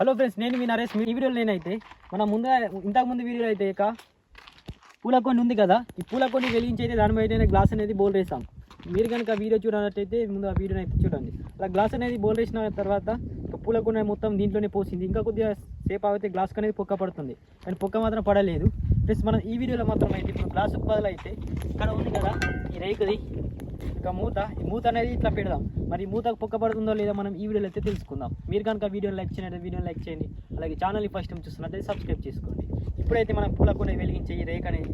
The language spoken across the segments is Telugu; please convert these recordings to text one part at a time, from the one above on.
హలో ఫ్రెండ్స్ నేను మీ నరేష్. మీ వీడియోలో నేనైతే మన ముందు ఇంతకు ముందు వీడియోలో అయితే ఇక పూల కొన్ని ఉంది కదా ఈ పూల కొన్ని వెలిగించి అయితే దాని బయట గ్లాస్ అనేది బోల్ వేసాం మీరు కనుక వీడియో చూడనట్టయితే ముందు ఆ వీడియోని అయితే చూడండి. అలా గ్లాస్ అనేది బోల్ వేసిన తర్వాత పూల కొన్ని మొత్తం దీంట్లోనే పోసింది. ఇంకా కొద్దిగా సేపు అయితే గ్లాస్ అనేది పొక్క పడుతుంది. కానీ పొక్క మాత్రం పడలేదు. ప్లస్ మనం ఈ వీడియోలో మాత్రం అయితే ఇప్పుడు గ్లాస్ బదులు అయితే ఇక్కడ ఉంది కదా ఈ రేకుది. ఇక మూత ఈ మూత అనేది ఇట్లా పెడదాం. మరి ఈ మూతకు పొక్క పడుతుందో లేదో మనం ఈ వీడియోలో అయితే తెలుసుకుందాం. మీరు కనుక వీడియోని లైక్ చేయండి వీడియోని లైక్ చేయండి. అలాగే ఛానల్ని ఫస్ట్ టైం చూస్తున్నట్టయితే సబ్స్క్రైబ్ చేసుకోండి. ఇప్పుడైతే మనం పూల కొన్ని వెలిగించే ఈ రేక్ అనేది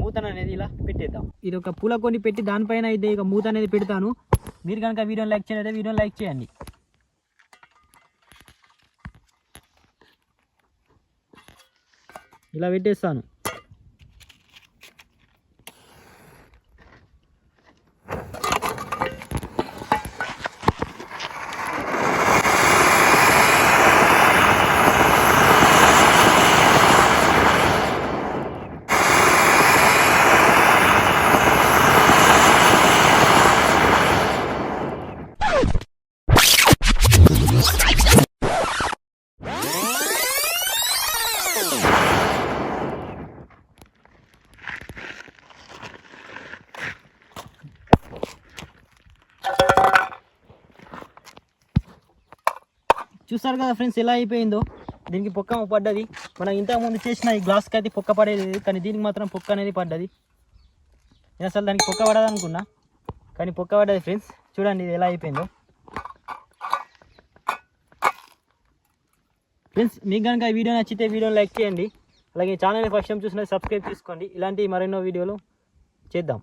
మూతను అనేది ఇలా పెట్టేద్దాం. ఇది ఒక పూల కొన్ని పెట్టి దానిపైన అయితే ఇక మూత అనేది పెడతాను. మీరు కనుక వీడియోని లైక్ చేయండి వీడియోని లైక్ చేయండి. ఇలా పెట్టేస్తాను. చూస్తారు కదా ఫ్రెండ్స్ ఎలా అయిపోయిందో? దీనికి పొక్క పడ్డది. మనం ఇంతకు ముందు చేసిన ఈ గ్లాస్కి అయితే పొక్క పడేది కానీ దీనికి మాత్రం పొక్క అనేది పడ్డది. నేను అసలు దానికి పొక్క పడదనుకున్నా కానీ పొక్క పడ్డది ఫ్రెండ్స్. చూడండి ఇది ఎలా అయిపోయిందో. ఫ్రెండ్స్ మీకు కనుక ఈ వీడియో నచ్చితే వీడియోని లైక్ చేయండి. అలాగే ఛానల్ ఫస్ట్ టైం చూసిన సబ్స్క్రైబ్ చేసుకోండి ఇలాంటి మరెన్నో వీడియోలు చేద్దాం.